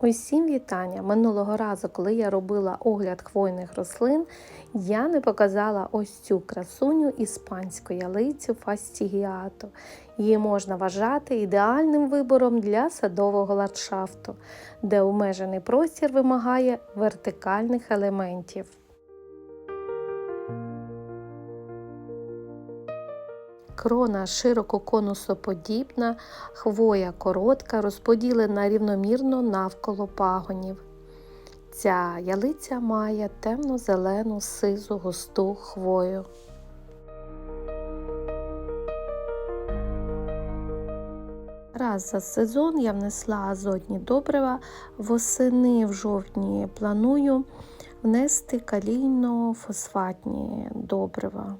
Усім вітання! Минулого разу, коли я робила огляд хвойних рослин, я не показала ось цю красуню іспанську ялицю фастігіату. Її можна вважати ідеальним вибором для садового ландшафту, де обмежений простір вимагає вертикальних елементів. Крона широко конусоподібна, хвоя коротка, розподілена рівномірно навколо пагонів. Ця ялиця має темно-зелену сизу густу хвою. Раз за сезон я внесла азотні добрива, восени в жовтні планую внести калійно-фосфатні добрива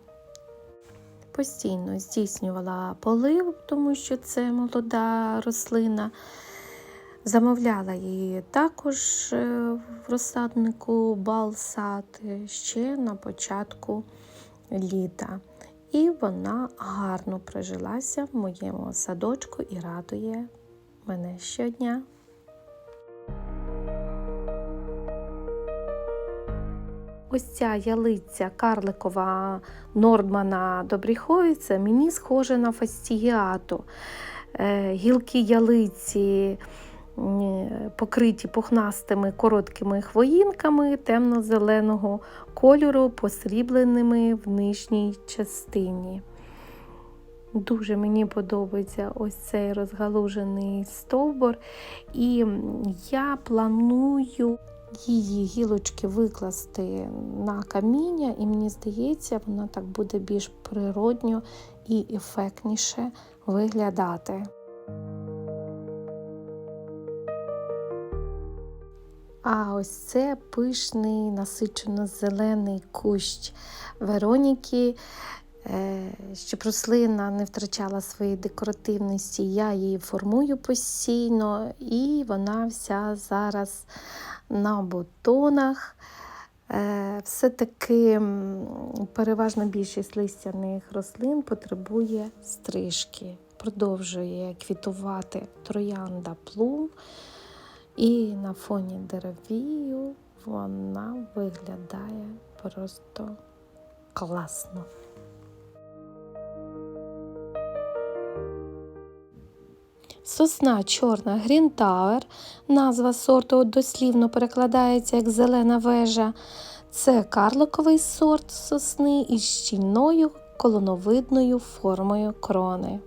постійно здійснювала полив, тому що це молода рослина. Замовляла її також е, в розсаднику Балсат ще на початку літа. І вона гарно прижилася в моєму садочку і радує мене щодня. Ось ця ялиця карликова Нордмана Добріховіця мені схожа на фастігіату. Е, гілки ялиці покриті пухнастими короткими хвоїнками темно-зеленого кольору, посрібленими в нижній частині. Дуже мені подобається ось цей розгалужений стовбур, і я планую її гілочки викласти на каміння, і мені здається, вона так буде більш природньо і ефектніше виглядати. А ось це пишний насичено-зелений кущ Вероніки. Е, щоб рослина не втрачала своєї декоративності, я її формую постійно, і вона вся зараз на бутонах. Е, все-таки переважна більшість листяних рослин потребує стрижки, продовжує квітувати троянда плум, і на фоні деревію вона виглядає просто класно. Сосна чорна Грінтауер, назва сорту дослівно перекладається як зелена вежа. Це карликовий сорт сосни із щільною колоновидною формою крони.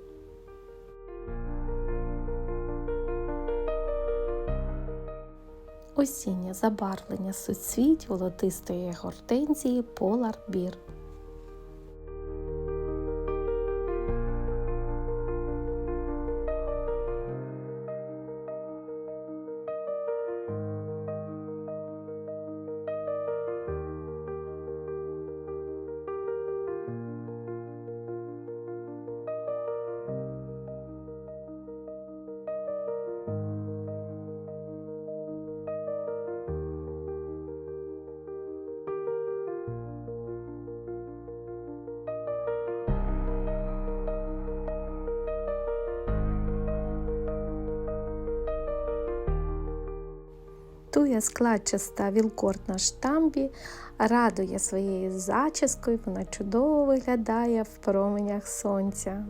Осіннє забарвлення суцвіть волотистої гортензії Polar Bear. Туя складчаста вілкорт на штамбі, радує своєю зачіскою, вона чудово виглядає в променях сонця.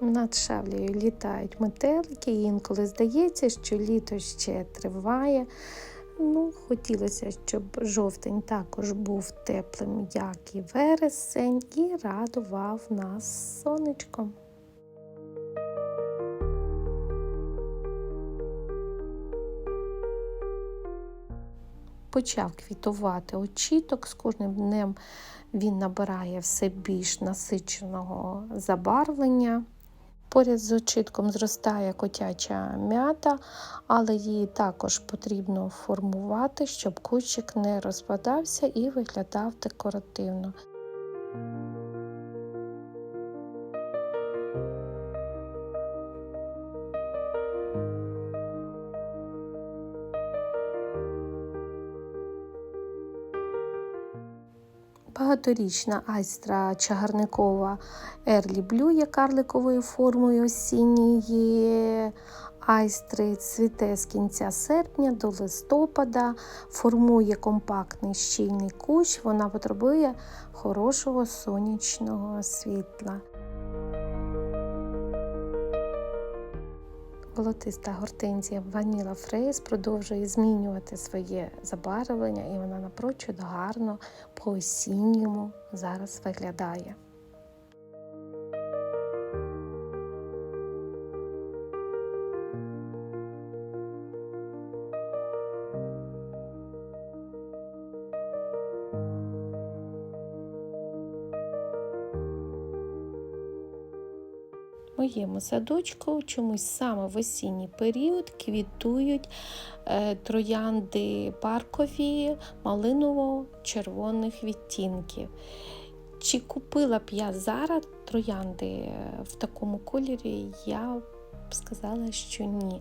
Над шавлею літають метелики, і інколи здається, що літо ще триває. Ну, Хотілося, щоб жовтень також був теплим, як і вересень, і радував нас сонечком. Почав квітувати очіток, з кожним днем він набирає все більш насиченого забарвлення. Поряд з очитком зростає котяча м'ята, але її також потрібно формувати, щоб кущик не розпадався і виглядав декоративно. Багаторічна айстра чагарникова Ерлі Блю є карликовою формою осінньої айстри, цвіте з кінця серпня до листопада, формує компактний щільний кущ, вона потребує хорошого сонячного світла. Волотиста гортензія Ваніла Фрейс продовжує змінювати своє забарвлення, і вона напрочуд гарно по осінньому зараз виглядає. Моєму садочку чомусь саме в осінній період квітують е, троянди паркові малиново-червоних відтінків. Чи купила б я зараз троянди е, в такому кольорі, я б сказала, що ні.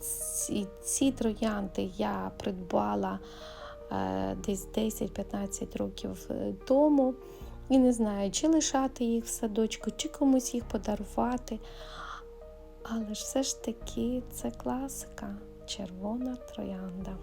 Ці, ці троянди я придбала е, десь 10-15 років тому. І не знаю, чи лишати їх в садочку, чи комусь їх подарувати. Але ж все ж таки це класика червона троянда.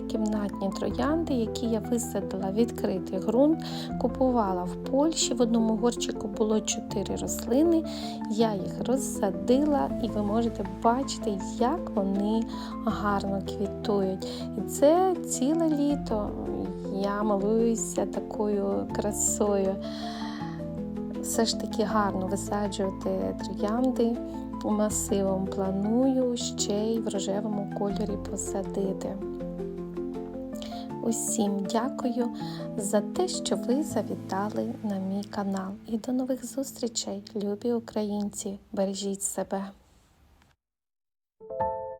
А ось це кімнатні троянди, які я висадила відкритий ґрунт, купувала в Польщі. В одному горчику було 4 рослини. Я їх розсадила, і ви можете бачити, як вони гарно квітують. І це ціле літо. Я малуюся такою красою. Все ж таки гарно висаджувати троянди масивом. Планую ще й в рожевому кольорі посадити. Усім дякую за те, що ви завітали на мій канал. І до нових зустрічей, любі українці! Бережіть себе!